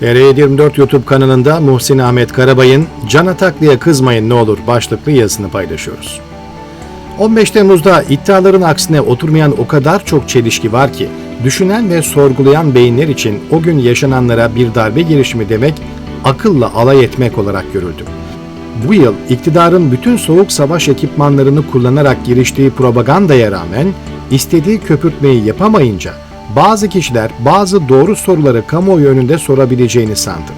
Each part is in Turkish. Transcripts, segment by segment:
TR24 YouTube kanalında Muhsin Ahmet Karabay'ın Can Ataklı'ya kızmayın ne olur başlıklı yazısını paylaşıyoruz. 15 Temmuz'da iddiaların aksine oturmayan o kadar çok çelişki var ki, düşünen ve sorgulayan beyinler için o gün yaşananlara bir darbe girişimi demek, akılla alay etmek olarak görüldü. Bu yıl iktidarın bütün soğuk savaş ekipmanlarını kullanarak giriştiği propagandaya rağmen istediği köpürtmeyi yapamayınca bazı kişiler bazı doğru soruları kamuoyu önünde sorabileceğini sandı.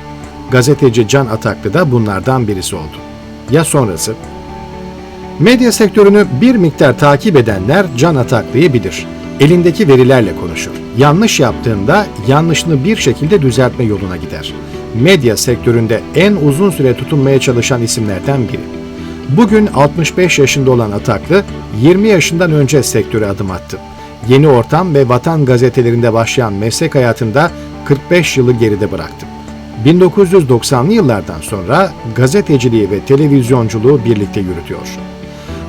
Gazeteci Can Ataklı da bunlardan birisi oldu. Ya sonrası? Medya sektörünü bir miktar takip edenler Can Ataklı'yı bilir. Elindeki verilerle konuşur. Yanlış yaptığında yanlışını bir şekilde düzeltme yoluna gider. Medya sektöründe en uzun süre tutunmaya çalışan isimlerden biri. Bugün 65 yaşında olan Ataklı, 20 yaşından önce sektöre adım attı. Yeni Ortam ve Vatan gazetelerinde başlayan meslek hayatında 45 yılı geride bıraktı. 1990'lı yıllardan sonra gazeteciliği ve televizyonculuğu birlikte yürütüyor.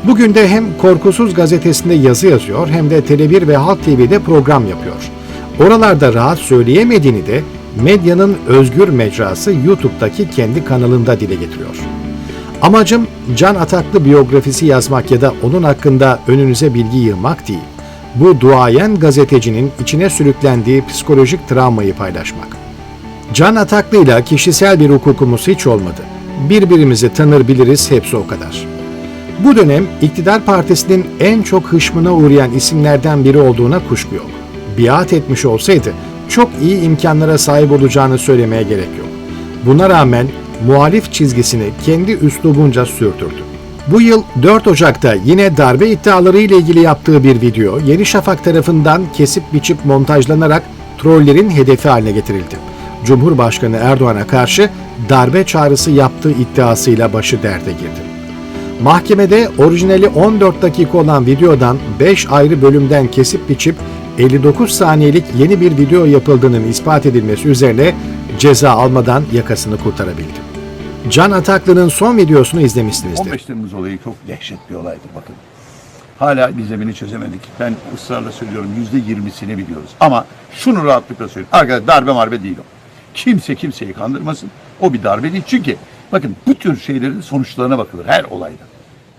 Bugün de hem Korkusuz gazetesinde yazı yazıyor hem de Tele1 ve Halk TV'de program yapıyor. Oralarda rahat söyleyemediğini de medyanın özgür mecrası YouTube'daki kendi kanalında dile getiriyor. Amacım Can Ataklı biyografisi yazmak ya da onun hakkında önünüze bilgi yığmak değil. Bu duayen gazetecinin içine sürüklendiği psikolojik travmayı paylaşmak. Can Ataklı'yla kişisel bir hukukumuz hiç olmadı. Birbirimizi tanır biliriz hepsi o kadar. Bu dönem iktidar partisinin en çok hışmına uğrayan isimlerden biri olduğuna kuşku yok. Biat etmiş olsaydı çok iyi imkanlara sahip olacağını söylemeye gerek yok. Buna rağmen muhalif çizgisini kendi üslubunca sürdürdü. Bu yıl 4 Ocak'ta yine darbe iddiaları ile ilgili yaptığı bir video Yeni Şafak tarafından kesip biçip montajlanarak trollerin hedefi haline getirildi. Cumhurbaşkanı Erdoğan'a karşı darbe çağrısı yaptığı iddiasıyla başı derde girdi. Mahkemede orijinali 14 dakika olan videodan 5 ayrı bölümden kesip biçip 59 saniyelik yeni bir video yapıldığının ispat edilmesi üzerine ceza almadan yakasını kurtarabildi. Can Ataklı'nın son videosunu izlemişsinizdir. 15 Temmuz olayı çok dehşet bir olaydı bakın. Hala gizemini çözemedik. Ben ısrarla söylüyorum yüzde yirmisini biliyoruz. Ama şunu rahatlıkla söyleyeyim. Arkadaşlar darbe marbe değil o. Kimse kimseyi kandırmasın. O bir darbe değil. Çünkü bakın bu tür şeylerin sonuçlarına bakılır her olayda.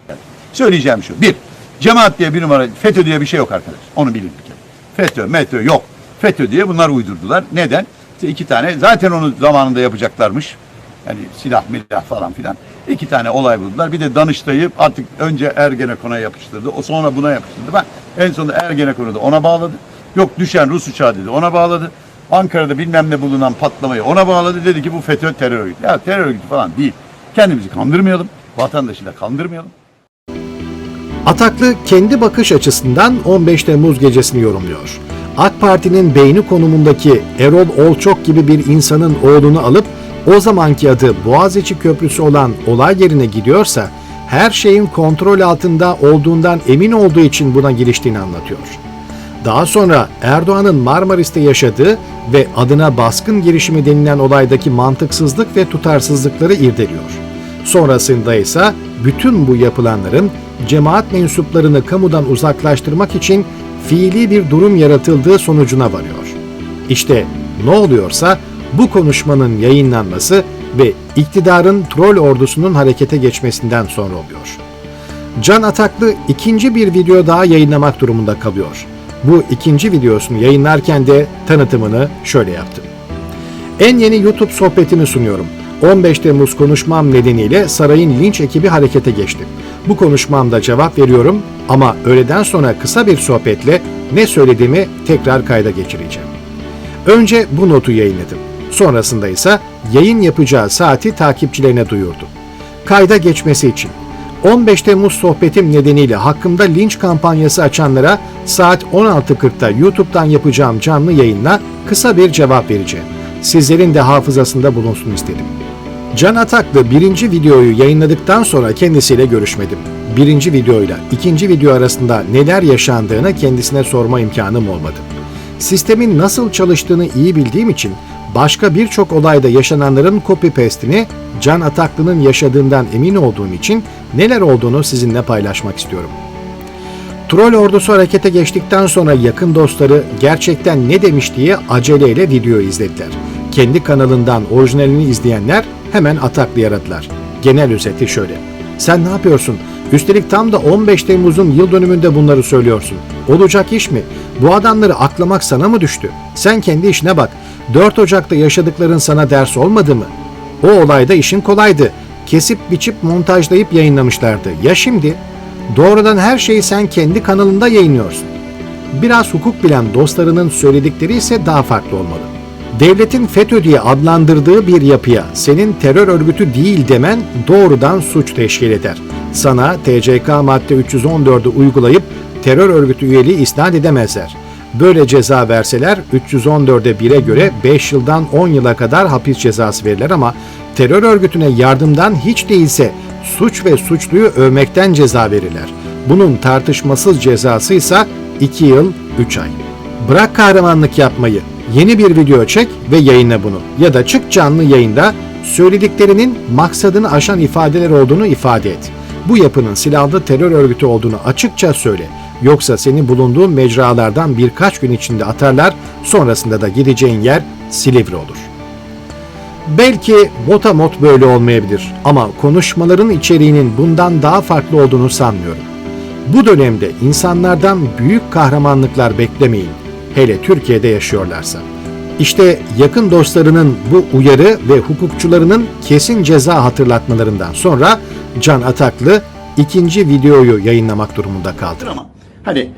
Yani söyleyeceğim şu. Bir, cemaat diye bir numara, FETÖ diye bir şey yok arkadaş. Onu bilin bir kere. FETÖ, METÖ yok. FETÖ diye bunlar uydurdular. Neden? İşte iki tane zaten onu zamanında yapacaklarmış. Yani silah milah falan filan. İki tane olay buldular. Bir de Danıştay'ı artık önce Ergenekon'a yapıştırdı. O sonra buna yapıştırdı. Ben en sonunda Ergenekon'u da ona bağladı. Yok düşen Rus uçağı dedi ona bağladı. Ankara'da bilmem ne bulunan patlamayı ona bağladı. Dedi ki bu FETÖ terör örgütü. Ya terör örgütü falan değil. Kendimizi kandırmayalım. Vatandaşı da kandırmayalım. Ataklı kendi bakış açısından 15 Temmuz gecesini yorumluyor. AK Parti'nin beyni konumundaki Erol Olçok gibi bir insanın oğlunu alıp o zamanki adı Boğaziçi Köprüsü olan olay yerine gidiyorsa her şeyin kontrol altında olduğundan emin olduğu için buna giriştiğini anlatıyor. Daha sonra Erdoğan'ın Marmaris'te yaşadığı ve adına baskın girişimi denilen olaydaki mantıksızlık ve tutarsızlıkları irdeliyor. Sonrasında ise bütün bu yapılanların cemaat mensuplarını kamudan uzaklaştırmak için fiili bir durum yaratıldığı sonucuna varıyor. İşte ne oluyorsa bu konuşmanın yayınlanması ve iktidarın troll ordusunun harekete geçmesinden sonra oluyor. Can Ataklı ikinci bir video daha yayınlamak durumunda kalıyor. Bu ikinci videosunu yayınlarken de tanıtımını şöyle yaptı. En yeni YouTube sohbetimi sunuyorum. 15 Temmuz konuşmam nedeniyle sarayın linç ekibi harekete geçti. Bu konuşmamda cevap veriyorum ama öğleden sonra kısa bir sohbetle ne söylediğimi tekrar kayda geçireceğim. Önce bu notu yayınladım. Sonrasında ise yayın yapacağı saati takipçilerine duyurdu. Kayda geçmesi için 15 Temmuz sohbetim nedeniyle hakkımda linç kampanyası açanlara saat 16.40'da YouTube'dan yapacağım canlı yayınla kısa bir cevap vereceğim. Sizlerin de hafızasında bulunsun istedim. Can Ataklı birinci videoyu yayınladıktan sonra kendisiyle görüşmedim. Birinci videoyla ikinci video arasında neler yaşandığını kendisine sorma imkanım olmadı. Sistemin nasıl çalıştığını iyi bildiğim için başka birçok olayda yaşananların copy paste'ini Can Ataklı'nın yaşadığından emin olduğum için neler olduğunu sizinle paylaşmak istiyorum. Troll ordusu harekete geçtikten sonra yakın dostları gerçekten ne demiş diye aceleyle video izlediler. Kendi kanalından orijinalini izleyenler hemen ataklı yaradılar. Genel özeti şöyle. Sen ne yapıyorsun? Üstelik tam da 15 Temmuz'un yıl dönümünde bunları söylüyorsun. Olacak iş mi? Bu adamları aklamak sana mı düştü? Sen kendi işine bak. 4 Ocak'ta yaşadıkların sana ders olmadı mı? O olayda işin kolaydı. Kesip biçip montajlayıp yayınlamışlardı. Ya şimdi? Doğrudan her şeyi sen kendi kanalında yayınlıyorsun. Biraz hukuk bilen dostlarının söyledikleri ise daha farklı olmalı. Devletin FETÖ diye adlandırdığı bir yapıya senin terör örgütü değil demen doğrudan suç teşkil eder. Sana TCK madde 314'ü uygulayıp terör örgütü üyeliği isnat edemezler. Böyle ceza verseler 314'e 1'e göre 5 yıldan 10 yıla kadar hapis cezası verirler ama terör örgütüne yardımdan hiç değilse suç ve suçluyu övmekten ceza verirler. Bunun tartışmasız cezası ise 2 yıl 3 ay. Bırak kahramanlık yapmayı. Yeni bir video çek ve yayınla bunu. Ya da çık canlı yayında söylediklerinin maksadını aşan ifadeler olduğunu ifade et. Bu yapının silahlı terör örgütü olduğunu açıkça söyle. Yoksa seni bulunduğun mecralardan birkaç gün içinde atarlar, sonrasında da gideceğin yer Silivri olur. Belki motamot böyle olmayabilir ama konuşmaların içeriğinin bundan daha farklı olduğunu sanmıyorum. Bu dönemde insanlardan büyük kahramanlıklar beklemeyin, hele Türkiye'de yaşıyorlarsa. İşte yakın dostlarının bu uyarı ve hukukçularının kesin ceza hatırlatmalarından sonra Can Ataklı ikinci videoyu yayınlamak durumunda kaldı. ama hani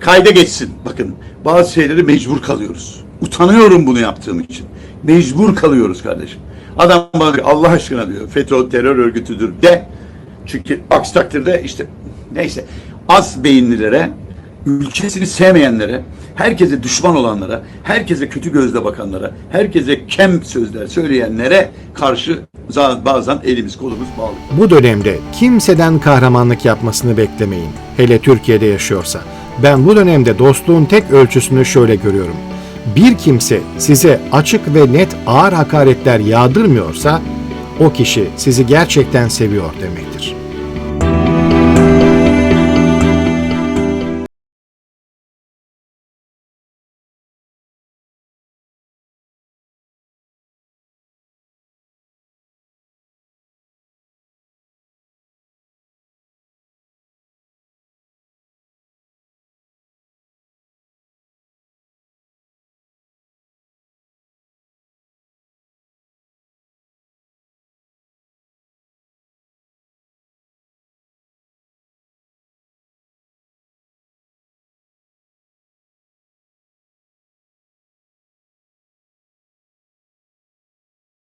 kayda geçsin. Bakın bazı şeyleri mecbur kalıyoruz. Utanıyorum bunu yaptığım için. Mecbur kalıyoruz kardeşim. Adam bana diyor, Allah aşkına diyor FETÖ terör örgütüdür de. Çünkü aksi takdirde işte neyse az beyinlilere, ülkesini sevmeyenlere, herkese düşman olanlara, herkese kötü gözle bakanlara, herkese kem sözler söyleyenlere karşı bazen elimiz kolumuz bağlı. Bu dönemde kimseden kahramanlık yapmasını beklemeyin. Hele Türkiye'de yaşıyorsa. Ben bu dönemde dostluğun tek ölçüsünü şöyle görüyorum. Bir kimse size açık ve net ağır hakaretler yağdırmıyorsa o kişi sizi gerçekten seviyor demektir.